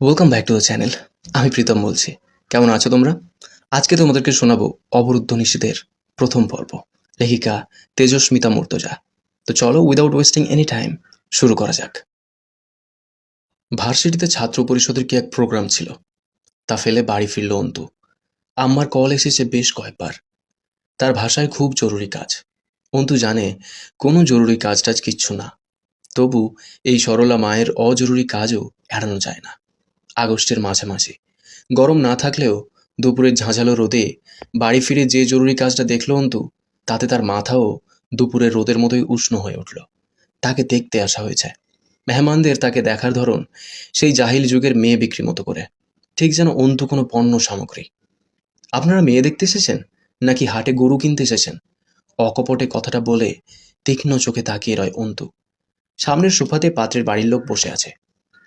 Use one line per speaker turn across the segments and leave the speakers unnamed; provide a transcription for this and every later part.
Welcome back to the channel আমি প্রীতম বলছি। কেমন আছো তোমরা? আজকে তোমাদেরকে শোনাবো অবরুদ্ধ নিষিদ্ধের প্রথম পর্ব, লেখিকা তেজস্মিতা মুর্তজা। তো চলো উইদাউট ওয়েস্টিং এনি টাইম শুরু করা যাক। ভার্সিটিতে ছাত্র পরিষদের কি এক প্রোগ্রাম ছিল? তা ফেলে বাড়ি ফিরল অন্তু। আম্মার কল এসেছে বেশ কয়েকবার। তার ভাষায় খুব জরুরি কাজ। অন্তু জানে, কোনো জরুরি কাজ টাজ কিচ্ছু না। তবু এই সরলা মায়ের অজরুরি কাজও এড়ানো যায় না। আগস্টের মাঝামাঝি। গরম না থাকলেও দুপুরের ঝাঁঝালো রোদে বাড়ি ফিরে যে জরুরি কাজটা দেখল অন্তু, তাতে তার মাথাও দুপুরের রোদের মতোই উষ্ণ হয়ে উঠল। তাকে দেখতে আসা হয়েছে। মেহমানদের তাকে দেখার ধরন সেই জাহিল যুগের মেয়ে বিক্রি মতো করে। ঠিক যেন অন্তু কোনো পণ্য সামগ্রী। আপনারা মেয়ে দেখতে এসেছেন? নাকি হাটে গরু কিনতে এসেছেন? অকপটে কথাটা বলে তীক্ষ্ণ চোখে তাকিয়ে রয় অন্তু। সামনের সোফাতে পাত্রের বাড়ির লোক বসে আছে।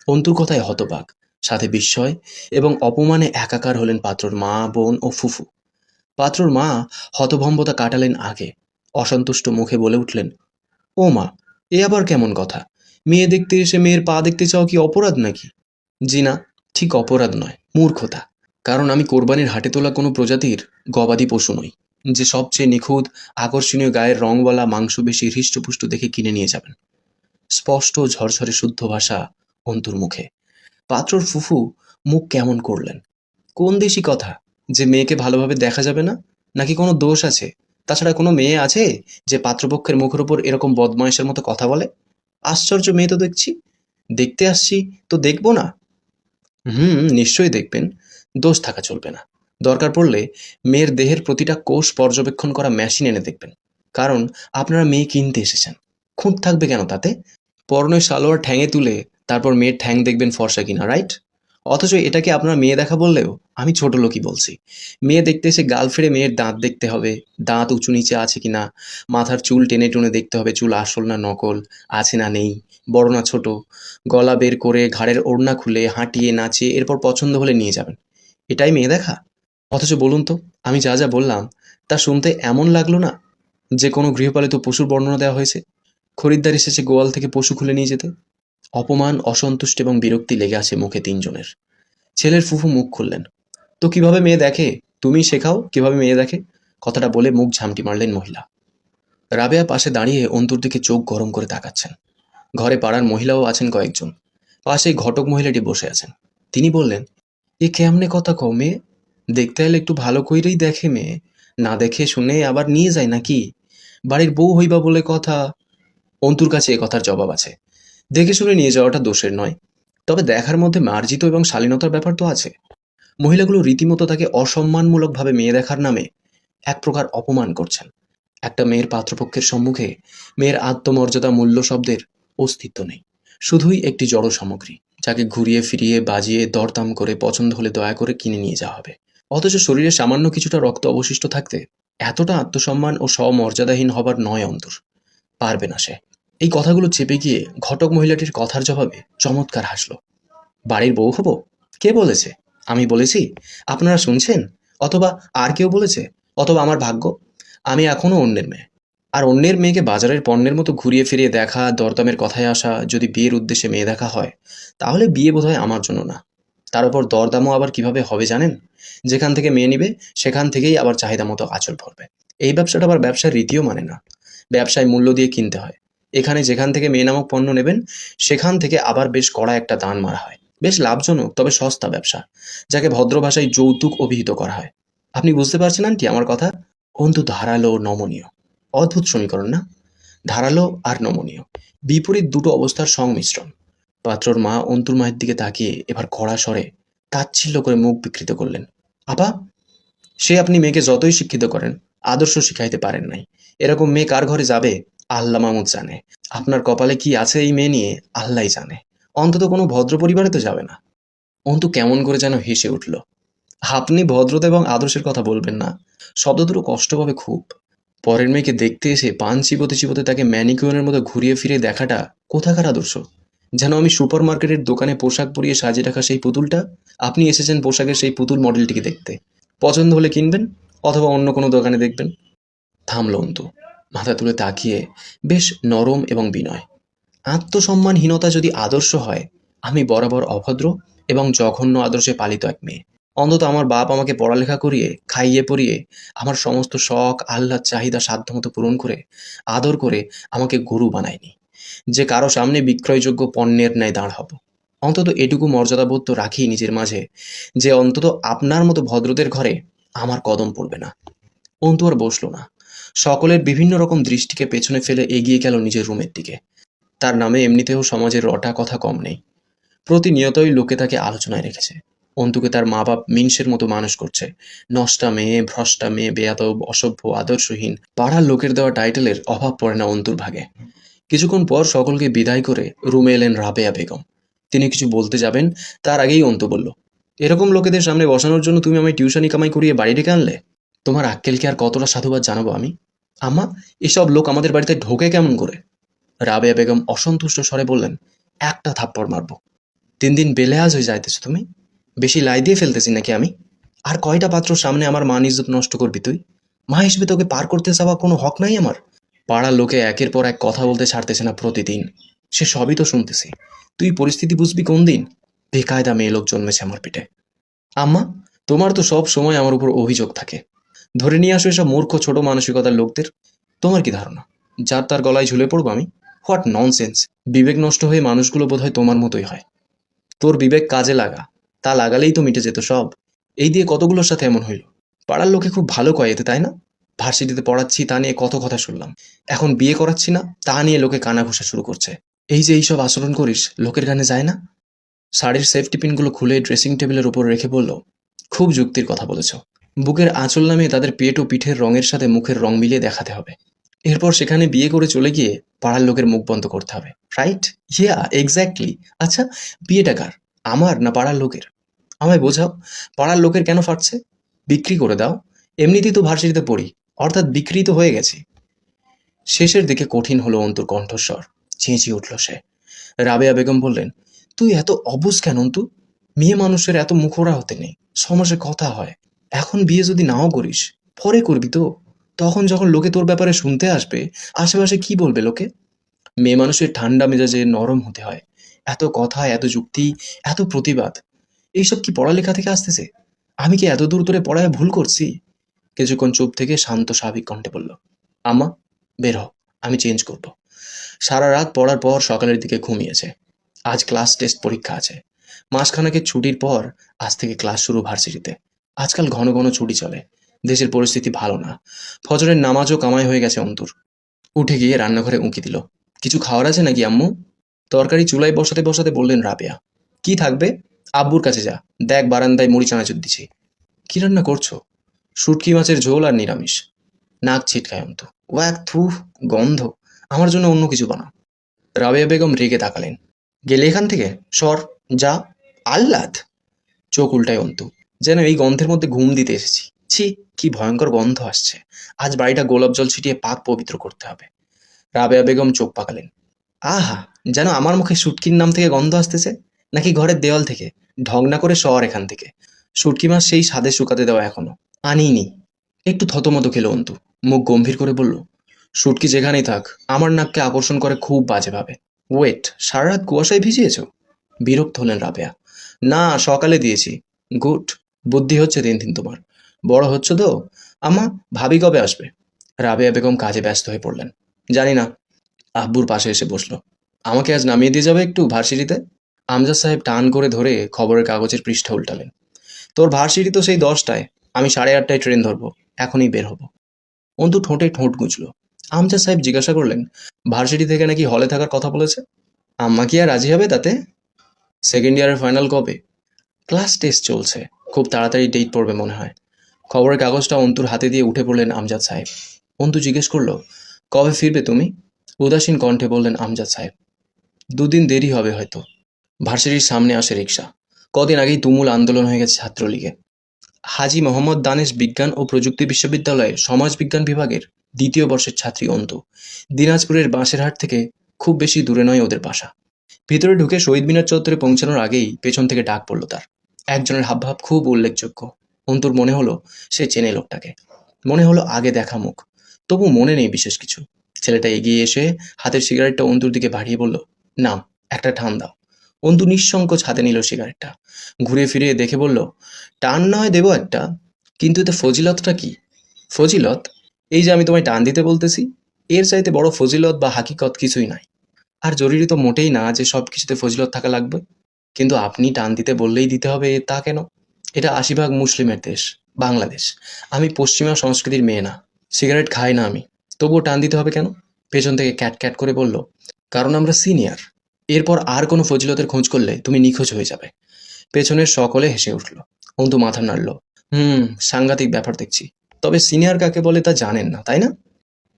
অন্তুর কথায় হতবাক। সাথে বিস্ময় এবং অপমানে একাকার হলেন পাত্রর মা, বোন ও ফুফু। পাত্রর মা হতভম্বতা কাটালেন আগে। অসন্তুষ্ট মুখে বলে উঠলেন, ও মা, এ আবার কেমন কথা? মেয়ে দেখতে এসে মেয়ের পা দেখতে চাও কি অপরাধ নাকি? জি না, ঠিক অপরাধ নয়, মূর্খতা। কারণ আমি কোরবানির হাটে তোলা কোনো প্রজাতির গবাদি পশু নই। যে সবচেয়ে নিখুঁত, আকর্ষণীয় গায়ের রংওয়ালা মাংস বেশি হৃষ্টপুষ্ট দেখে কিনে নিয়ে যাবেন। স্পষ্ট ঝরঝরে শুদ্ধ ভাষা অন্তুর মুখে পাত্রর ফুফু মুখ কেমন করলেন? কোন দেশি কথা? যে মেয়েকে ভালোভাবে দেখা যাবে না? নাকি কোনো দোষ আছে? তাছাড়া কোনো মেয়ে আছে যে পাত্রপক্ষের মুখের ওপর এরকম বদমাইশের মতো কথা বলে? আশ্চর্য মেয়ে তো দেখছি। দেখতে আসছি, তো দেখব না? হুম, নিশ্চয়ই দেখবেন। দোষ থাকা চলবে না। দরকার পড়লে মেয়ের দেহের প্রতিটা কোষ পর্যবেক্ষণ করা মেশিন এনে দেখবেন। কারণ আপনারা মেয়ে কিনতে এসেছেন। খুঁত থাকবে কেন তাতে? পরনের সালোয়ার ঠ্যাঙে তুলে তারপর মেয়ের ঠ্যাং দেখবেন ফর্সা কিনা রাইট অথচ এটাকে আপনার মেয়ে দেখা বললেও আমি ছোট লোকই বলছি। মেয়ে দেখতে এসে গাল ফিরে মেয়ের দাঁত দেখতে হবে, দাঁত উঁচু নিচে আছে কি না মাথার চুল টেনে টুনে দেখতে হবে চুল আসল না নকল, আছে না নেই, বড় না ছোট, গলা বের করে ঘাড়ের ওড়না খুলে হাঁটিয়ে নাচিয়ে এরপর পছন্দ হলে নিয়ে যাবেন। এটাই মেয়ে দেখা। অথচ বলুন তো, আমি যা যা বললাম তা শুনতে এমন লাগল না যে কোনো গৃহপালিত পশুর বর্ণনা দেওয়া হয়েছে? খরিদ্দার এসেছে গোয়াল থেকে পশু খুলে নিয়ে যেতে। অপমান, অসন্তুষ্ট এবং বিরক্তি লেগে আছে মুখে তিনজনের। ছেলের ফুফু মুখ খুললেন। তো কীভাবে মেয়ে দেখে? তুমি শেখাও কীভাবে মেয়ে দেখে? কথাটা বলে মুখ ঝামটি মারলেন মহিলা। রাবেয়া পাশে দাঁড়িয়ে অন্তুর দিকে চোখ গরম করে তাকাচ্ছেন। ঘরে পাড়ার মহিলাও আছেন কয়েকজন। পাশে ঘটক মহিলাটি বসে আছেন। তিনি বললেন, এ কেমনে কথা কও মেয়ে? দেখতে এলে একটু ভালো কইরেই দেখে মেয়ে। না দেখে শুনে আবার নিয়ে যায় নাকি? বাড়ির বউ হইবা বলে কথা। অন্তুর কাছে কথার জবাব আছে। দেখে শুনে নিয়ে যাওয়াটা দোষের নয়। তবে দেখার মধ্যে মার্জিত এবং শালীনতার ব্যাপার তো আছে। মহিলাগুলো রীতিমতো তাকে অসম্মানমূলকভাবে মেয়ে দেখার নামে এক প্রকার অপমান করছেন। একটা মেয়ের পাত্রপক্ষের সম্মুখে মেয়ের আত্মমর্যাদা মূল্য শব্দের অস্তিত্ব নেই। শুধুই একটি জড় সামগ্রী, যাকে ঘুরিয়ে ফিরিয়ে বাজিয়ে দরদাম করে পছন্দ হলে দয়া করে কিনে নিয়ে যাওয়া হবে। অথচ শরীরে সামান্য কিছুটা রক্ত অবশিষ্ট থাকতে এতটা আত্মসম্মান ও স্বমর্যাদাহীন হবার নয় অন্তর। পারবে না সে। এই কথাগুলো চেপে গিয়ে ঘটক মহিলাটির কথার জবাবে চমৎকার হাসলো। বাড়ির বউ হব? কে বলেছে? আমি বলেছি, আপনারা শুনছেন? অথবা আর কেউ বলেছে? অথবা আমার ভাগ্য? আমি এখনও অন্যের মেয়ে। আর অন্যের মেয়েকে বাজারের পণ্যের মতো ঘুরিয়ে ফিরিয়ে দেখা, দরদামের কথায় আসা, যদি বিয়ের উদ্দেশ্যে মেয়ে দেখা হয়, তাহলে বিয়ে বোধহয় আমার জন্য না। তার উপর দরদামও আবার কীভাবে হবে জানেন? যেখান থেকে মেয়ে নিবে, সেখান থেকেই আবার চাহিদা মতো আঁচল ভরবে। এই ব্যবসাটা আবার ব্যবসার রীতিও মানে না। ব্যবসায় মূল্য দিয়ে কিনতে হয়। এখানে যেখান থেকে মেয়ে নামক পণ্য নেবেন, সেখান থেকে আবার বেশ কড়া একটা দান মারা হয়। বেশ লাভজনক, তবে সস্তা ব্যবসা, যাকে ভদ্র ভাষায় যৌতুক অভিহিত করা হয়। আপনি বুঝতে পারছেন আন্টি আমার কথা? অন্তু ধারালো, নমনীয়। অদ্ভুত সমীকরণ না? ধারালো আর নমনীয়। বিপরীত দুটো অবস্থার সংমিশ্রণ। পাত্রর মা অন্তুর মায়ের দিকে তাকিয়ে এবার কড়া স্বরে তাচ্ছিল্য করে মুখ বিকৃত করলেন। আপা, সে আপনি মেয়েকে যতই শিক্ষিত করেন, আদর্শ শিখাইতে পারেন নাই। এরকম মেয়ে কার ঘরে যাবে? আল্লাহ মামুদ জানে। আপনার কপালে কি আছে এই মেয়ে নিয়ে? আল্লাহ জানে। অন্তত কোনো ভদ্র পরিবারে তো যাবে না। অন্তু কেমন করে যেন হেসে উঠল। আপনি ভদ্রতা এবং আদর্শের কথা বলবেন না। শব্দ দুটো কষ্ট পাবে খুব। পরের মেয়েকে দেখতে এসে পান চিবোতে চিবোতে তাকে ম্যানিকুয়নের মতো ঘুরিয়ে ফিরে দেখাটা কোথাকার আদর্শ? যেন আমি সুপার মার্কেটের দোকানে পোশাক পরিয়ে সাজিয়ে রাখা সেই পুতুলটা? আপনি এসেছেন পোশাকের সেই পুতুল মডেলটিকে দেখতে। পছন্দ হলে কিনবেন, অথবা অন্য কোনো দোকানে দেখবেন। থামল অন্তু। মাথা তুলে তাকিয়ে বেশ নরম এবং বিনয়। আত্মসম্মানহীনতা যদি আদর্শ হয়, আমি বরাবর অভদ্র এবং জঘন্য আদর্শে পালিত এক মেয়ে। অন্তত আমার বাপ আমাকে পড়ালেখা করিয়ে, খাইয়ে পরিয়ে আমার সমস্ত শখ, আহ্লাদ, চাহিদা, সাধ্যমতো পূরণ করে, আদর করে আমাকে গরু বানায়নি। যে কারও সামনে বিক্রয়যোগ্য পণ্যের ন্যায় দাঁড় হব। অন্তত এটুকু মর্যাদাবোধ তো রাখি নিজের মাঝে, যে অন্তত আপনার মতো ভদ্রদের ঘরে আমার কদম পড়বে না। অন্তু আর বসল না। সকলের বিভিন্ন রকম দৃষ্টিকে পেছনে ফেলে এগিয়ে গেল নিজের রুমের দিকে। তার নামে এমনিতেও সমাজের রটা কথা কম নেই। প্রতিনিয়তই লোকে তাকে আলোচনায় রেখেছে। অন্তুকে তার মা বাপ মিনসের মতো মানুষ করছে। নষ্টা মেয়ে, ভ্রষ্টা মেয়ে, বেয়াদব, অসভ্য, আদর্শহীন, পাড়ার লোকের দেওয়া টাইটেলের অভাব পড়ে না অন্তুর ভাগে। কিছুক্ষণ পর সকলকে বিদায় করে রুমে এলেন রাবেয়া বেগম। তিনি কিছু বলতে যাবেন, তার আগেই অন্তু বলল, এরকম লোকেদের সামনে বসানোর জন্য তুমি আমায় টিউশনি কামাই করিয়ে বাড়ি ডেকে আনলে? তোমার আক্কেলকে আর কতটা সাধুবাদ জানাব আমি? আম্মা, এসব লোক আমাদের বাড়িতে ঢোকে কেমন করে? রাবেয়া বেগম অসন্তুষ্ট স্বরে বললেন, একটা থাপ্পড় মারবো। দিন দিন বেলেহাজ হয়ে যাইতেছো তুমি? বেশি লাই দিয়ে ফেলতেছি নাকি আমি? আর কয়টা পাত্র সামনে আমার মান ইজ্জত নষ্ট করবি তুই? মা হিসেবে তোকে পার করতে যাওয়া কোনো হক নাই আমার? পাড়ার লোকে একের পর এক কথা বলতে ছাড়তেছে না প্রতিদিন। সে সবই তো শুনতেছি। তুই পরিস্থিতি বুঝবি কোন দিন? বেকায়দা মেয়ে লোক জন্মেছে আমার পিঠে। আম্মা, তোমার তো সব সময় আমার উপর অভিযোগ থাকে। ধরে নিয়ে আসো এসব মূর্খ ছোট মানসিকতার লোকদের। তোমার কি ধারণা? যার তার গলায় ঝুলে পড়ব আমি? হোয়াট ননসেন্স বিবেক নষ্ট হয়ে মানুষগুলো বোধহয় তোমার মতোই হয়। তোর বিবেক কাজে লাগা। তা লাগালেই তো মিটে যেত সব। এই দিয়ে কতগুলোর সাথে এমন হইল? পাড়ার লোকে খুব ভালো কয় এতে, তাই না? ভার্সিটিতে পড়াচ্ছি, তা নিয়ে কত কথা শুনলাম। এখন বিয়ে করাচ্ছি না, তা নিয়ে লোকে কানা ঘোষা শুরু করছে। এই যে এইসব আচরণ করিস, লোকের গানে যায় না? শাড়ির সেফটি পিনগুলো খুলে ড্রেসিং টেবিলের উপর রেখে বলল, খুব যুক্তির কথা বলেছ। বুকের আঁচল নামিয়ে তাদের পেট ও পিঠের রঙের সাথে মুখের রং মিলিয়ে দেখাতে হবে। এরপর সেখানে বিয়ে করে চলে গিয়ে পাড়ার লোকের মুখ বন্ধ করতে হবে। রাইট ইয়া এক্স্যাক্টলি আচ্ছা বিয়েটা কার? আমার না পাড়ার লোকের? আমায় বোঝাও, পাড়ার লোকের কেন ফাটছে? বিক্রি করে দাও। এমনিতেই তো ভার্সিটিতে পড়ি, অর্থাৎ বিক্রি তো হয়ে গেছি। শেষের দিকে কঠিন হলো অন্তুর কণ্ঠস্বর। চেঁচিয়ে উঠল সে। রাবেয়া বেগম বললেন, তুই এত অবুজ কেন অন্তু? মেয়ে মানুষের এত মুখোরা হতে নেই। সমাজে কথা হয়। এখন বিয়ে যদি নাও করিস, পরে করবি তো। তখন যখন লোকে তোর ব্যাপারে শুনতে আসবে, আশেপাশে কি বলবে লোকে? মেয়ে মানুষের ঠান্ডা মেজাজে নরম হতে হয়। এত কথা, এত যুক্তি, এত প্রতিবাদ। এইসব কি পড়ালেখা থেকে আসতেছে? আমি কি এত দূর ধরে পড়ায় ভুল করছি? কিছুক্ষণ চুপ থেকে শান্ত, স্বাভাবিক কণ্ঠে বলল আমা বের হ আমি চেঞ্জ করব। সারা রাত পড়ার পর সকালের দিকে ঘুমিয়েছে। আজ ক্লাস টেস্ট পরীক্ষা আছে। মাসখানেকের ছুটির পর আজ থেকে ক্লাস শুরু ভার্সিটিতে আজকাল ঘন ঘন ছুটি চলে। দেশের পরিস্থিতি ভালো না। ফজরের নামাজও কামাই হয়ে গেছে অন্তর। উঠে গিয়ে রান্নাঘরে উঁকি দিল। কিছু খাওয়ার আছে নাকি, আম্মু? তরকারি চুলায় বসাতে বসাতে বললেন রাবেয়া। কি থাকবে? আব্বুর কাছে যা। দেখ বারান্দায় মুড়ি চানাচুর দিছি। কি রান্না করছ? শুটকি মাছের ঝোল আর নিরামিষ। নাক ছিটকায় অন্ত। ও এক থু, গন্ধ। আমার জন্য অন্য কিছু বানা রাবেয়া বেগম রেগে তাকালেন। গেলে এখান থেকে? সর, যা। আহ্লাদ। চোখ উল্টায় অন্তু। যেন এই গন্ধের মধ্যে ঘুম দিতে এসেছি। ছি, কি ভয়ঙ্কর গন্ধ আসছে। আজ বাড়িটা গোলাপ জল ছিটিয়ে পাক পবিত্র করতে হবে। রাবেয়া বেগম চোখ পাকালেন। আহা, যেন আমার মুখে শুটকির নাম থেকে গন্ধ আসতেছে? নাকি ঘরের দেওয়াল থেকে? ঢং না করে শহর এখান থেকে। শুটকি মাছ সেই স্বাদে শুকাতে দেওয়া এখনও। আনিনি। একটু থতমতো খেলো অন্তু। মুখ গম্ভীর করে বলল শুটকি যেখানেই থাক, আমার নাককে আকর্ষণ করে খুব বাজেভাবে। ওয়েট, সারা রাত কুয়াশায় ভিজিয়েছ? বিরক্ত হলেন রাবেয়া। না, সকালে দিয়েছি। গুড। বুদ্ধি হচ্ছে দিন দিন তোমার। বড় হচ্ছে তো? আমা ভাবি কবে আসবে? রাবেয়া বেগম কাজে ব্যস্ত হয়ে পড়লেন। জানি না। আব্বুর পাশে এসে বসল। আমাকে আজ নামিয়ে দিয়ে যাবে একটু ভার্সিটিতে? আমজাদ সাহেব টান করে ধরে খবরের কাগজের পৃষ্ঠা উল্টালেন। তোর ভার্সিটি তো সেই দশটায়। আমি সাড়ে আটটায় ট্রেন ধরবো। এখনই বের হব। অন্তু ঠোঁটে ঠোঁট গুঁজল। আমজাদ সাহেব জিজ্ঞাসা করলেন, ভার্সিটি থেকে নাকি হলে থাকার কথা বলেছে? আম্মা কি আর রাজি হবে তাতে? সেকেন্ড ইয়ারের ফাইনাল কবে? ক্লাস টেস্ট চলছে। খুব তাড়াতাড়ি ডেট পড়বে মনে হয়। খবরের কাগজটা অন্তুর হাতে দিয়ে উঠে পড়লেন আমজাদ সাহেব। অন্তু জিজ্ঞেস করল, কবে ফিরবে তুমি? উদাসীন কণ্ঠে বললেন, আমজাদ সাহেব, দুদিন দেরি হবে হয়তো। ভার্সিটির সামনে আসে রিক্সা কদিন আগেই তুমুল আন্দোলন হয়ে গেছে ছাত্রলীগে। হাজি মোহাম্মদ দানেশ বিজ্ঞান ও প্রযুক্তি বিশ্ববিদ্যালয়ে সমাজবিজ্ঞান বিভাগের দ্বিতীয় বর্ষের ছাত্রী অন্তু। দিনাজপুরের বাঁশেরহাট থেকে খুব বেশি দূরে নয় ওদের বাসা। ভিতরে ঢুকে শহীদ মিনার চত্বরে পৌঁছানোর আগেই পেছন থেকে ডাক পড়ল তার। একজনের হাবভাব খুব উল্লেখযোগ্য। অন্তুর মনে হলো সে চেনে লোকটাকে। মনে হলো আগে দেখা মুখ। তবু মনে নেই বিশেষ কিছু। ছেলেটা এগিয়ে এসে হাতের সিগারেটটা অন্তুর দিকে বাড়িয়ে বলল নাম একটা ঠান দাও। অন্তু নিঃসংকোচ হাতে নিল সিগারেটটা ঘুরে ফিরে দেখে বলল, টান নয় দেবো একটা, কিন্তু এতে ফজিলতটা কি? ফজিলত? এই যে আমি তোমায় টান দিতে বলতেছি, এর চাইতে বড় ফজিলত বা হাকিকত কিছুই নাই। আর জরুরি তো মোটেই না যে সব কিছুতে ফজিলত থাকা লাগবে। কিন্তু আপনি টান দিতে বললেই দিতে হবে তা কেন? এটা আশিভাগ মুসলিমের দেশ, বাংলাদেশ। আমি পশ্চিমা সংস্কৃতির মেয়ে না, সিগারেট খাই না আমি। তবুও টান দিতে হবে কেন? পেছন থেকে ক্যাট ক্যাট করে বলল, কারণ আমরা সিনিয়র। এরপর আর কোনো ফজিলতের খোঁজ করলে তুমি নিখোঁজ হয়ে যাবে। পেছনের সকলে হেসে উঠল, অন্তু মাথা নাড়ল, হুম, সাংঘাতিক ব্যাপার দেখছি। তবে সিনিয়র কাকে বলে তা জানেন না, তাই না?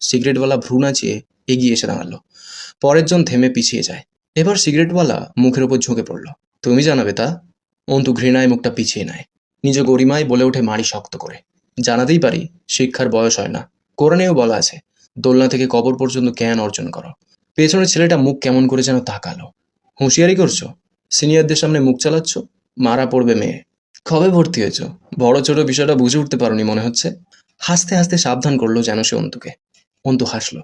সিগারেটওয়ালা ভ্রু নাচিয়ে এগিয়ে এসে দাঁড়াল, পরের জন থেমে পিছিয়ে যায়। এবার সিগারেটওয়ালা মুখের ওপর ঝুঁকে পড়ল তুমি জানাবে তা অন্তু ঘৃণায় মুখটা পিছিয়ে নেয়। নিজ গরিমায় বলে ওঠে মারি শক্ত করে। জানাতেই পারি শিক্ষার বয়স হয় না। কোরআনেও বলা আছে, দোলনা থেকে কবর পর্যন্ত জ্ঞান অর্জন করো। পেছনের ছেলেটা মুখ কেমন করে যেন তাকালো। হুঁশিয়ারি করছ? সিনিয়রদের সামনে মুখ চালাচ্ছ? মারা পড়বে মেয়ে। কবে ভর্তি হয়েছ? বড় ছোট বিষয়টা বুঝে উঠতে পারোনি মনে হচ্ছে। হাসতে হাসতে সাবধান করল যেন সে অন্তুকে। অন্তু হাসলো।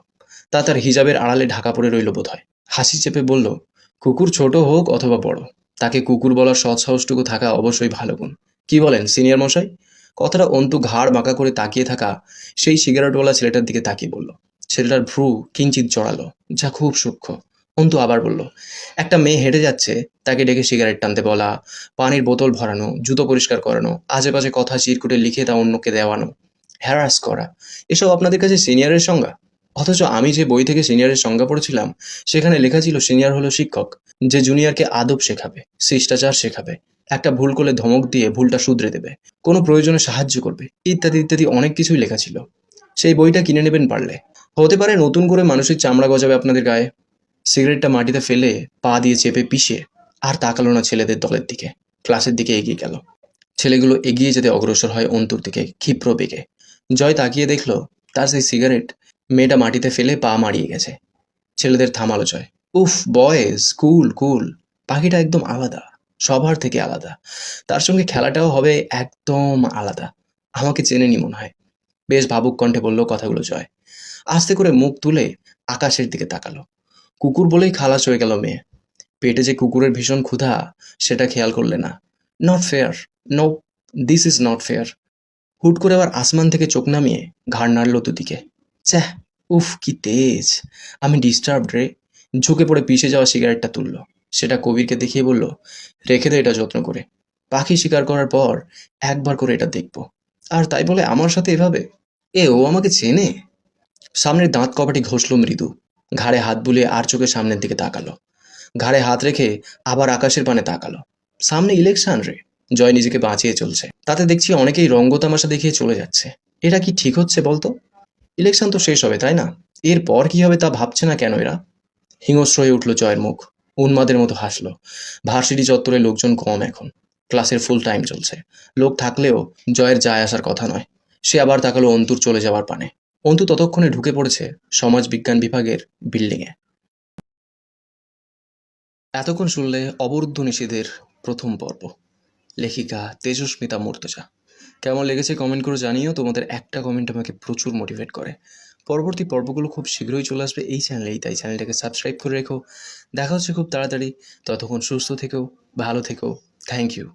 তা তার হিজাবের আড়ালে ঢাকা পড়ে রইল বোধ হয় হাসি চেপে বলল, কুকুর ছোট হোক অথবা বড়। তাকে কুকুর বলার সৎ সাহসটুকু থাকা অবশ্যই ভালো গুণ। কি বলেন সিনিয়র মশাই? কথাটা অন্তু ঘাড় বাঁকা করে তাকিয়ে থাকা সেই সিগারেটওয়ালা ছেলেটার দিকে তাকিয়ে বলল, ছেলেটার ভ্রু কিঞ্চিত জড়ালো, যা খুব সূক্ষ্ম। অন্তু আবার বলল, একটা মেয়ে হেঁটে যাচ্ছে, তাকে ডেকে সিগারেট টানতে বলা, পানির বোতল ভরানো, জুতো পরিষ্কার করানো বাজে কথা চিরকুটে লিখে তা অন্যকে দেওয়ানো হ্যারাস করা, এসব আপনাদের কাছে সিনিয়রের সংজ্ঞা? অথচ আমি যে বই থেকে সিনিয়রের সংজ্ঞা পড়েছিলাম, সেখানে লেখা ছিল সিনিয়র হলো শিক্ষক। যে জুনিয়রকে আদব শেখাবে, শিষ্টাচার শেখাবে, একটা ভুল করলে ধমক দিয়ে ভুলটা শুধরে দেবে, কোনো প্রয়োজনে সাহায্য করবে, ইত্যাদি ইত্যাদি অনেক কিছুই লেখা ছিল। সেই বইটা কিনে নেবেন পারলে। হতে পারে নতুন করে মানুষের চামড়া গজাবে আপনাদের গায়ে। সিগারেটটা মাটিতে ফেলে পা দিয়ে চেপে পিষে আর তাকালো না ছেলেদের দলের দিকে। ক্লাসের দিকে এগিয়ে গেল। ছেলেগুলো এগিয়ে যেতে অগ্রসর হয় অন্তুর দিকে, ক্ষিপ্র বেগে। জয় তাকিয়ে দেখল, তার সেই সিগারেট মেয়েটা মাটিতে ফেলে পা মারিয়ে গেছে। ছেলেদের থামালো জয়। উফ বয়েজ কুল কুল পাখিটা একদম আলাদা, সবার থেকে আলাদা। তার সঙ্গে খেলাটাও হবে একদম আলাদা। আমাকে চেনে চেনেনি মনে হয়। বেশ ভাবুক কণ্ঠে বলল কথাগুলো জয়। আস্তে করে মুখ তুলে আকাশের দিকে তাকালো। কুকুর বলেই খালাস হয়ে গেল মেয়ে। পেটে যে কুকুরের ভীষণ ক্ষুধা, সেটা খেয়াল করলে না। Not fair no this is not fair হুট করে আবার আসমান থেকে চোখ নামিয়ে ঘাড় নাড়ল দুদিকে। চ্যাহ, উফ, কি তেজ। আমি ডিস্টার্ব রে। ঝুঁকে পড়ে পিষে যাওয়া সিগারেটটা তুলল। সেটা কবিরকে দেখিয়ে বলল, রেখে দে এটা যত্ন করে। পাখি শিকার করার পর একবার করে এটা দেখব। আর তাই বলে আমার সাথে এভাবে? এ, ও আমাকে চেনে? সামনের দাঁত কপাটি ঘষল মৃদু। ঘাড়ে হাত বুলিয়ে আর চোখের সামনের দিকে তাকালো। ঘাড়ে হাত রেখে আবার আকাশের পানে তাকালো। সামনে ইলেকশন রে। জয় নিজেকে বাঁচিয়ে চলছে। তাতে দেখছি অনেকেই রঙ্গতামাশা দেখিয়ে চলে যাচ্ছে। এটা কি ঠিক হচ্ছে বলতো? ইলেকশন তো শেষ হবে, তাই না? এরপর কি হবে তা ভাবছে না কেন এরা? হিংস্র হয়ে উঠল জয়ের মুখ। উন্মাদের মতো হাসলো। ভার্সিটি চত্বরে লোকজন কম এখন। ক্লাসের ফুল টাইম চলছে। লোক থাকলেও জয়ের যায় আসার কথা নয়। সে আবার তাকালো অন্তুর চলে যাওয়ার পানে। অন্তু ততক্ষণে ঢুকে পড়েছে সমাজ বিজ্ঞান বিভাগের বিল্ডিংয়ে এতক্ষণ শুনলে অবরুদ্ধ নিষেধের প্রথম পর্ব। লেখিকা তেজস্মিতা মূর্তজা। কেমন লেগেছে কমেন্ট করে জানিও। তোমাদের একটা কমেন্ট আমাকে প্রচুর মোটিভেট করে। পরবর্তী পর্বগুলো খুব শীঘ্রই চলে আসবে এই চ্যানেলেই তাই চ্যানেলটাকে সাবস্ক্রাইব করে রেখো। দেখা হচ্ছে খুব তাড়াতাড়ি। ততক্ষণ সুস্থ থেকেও, ভালো থেকেও। Thank you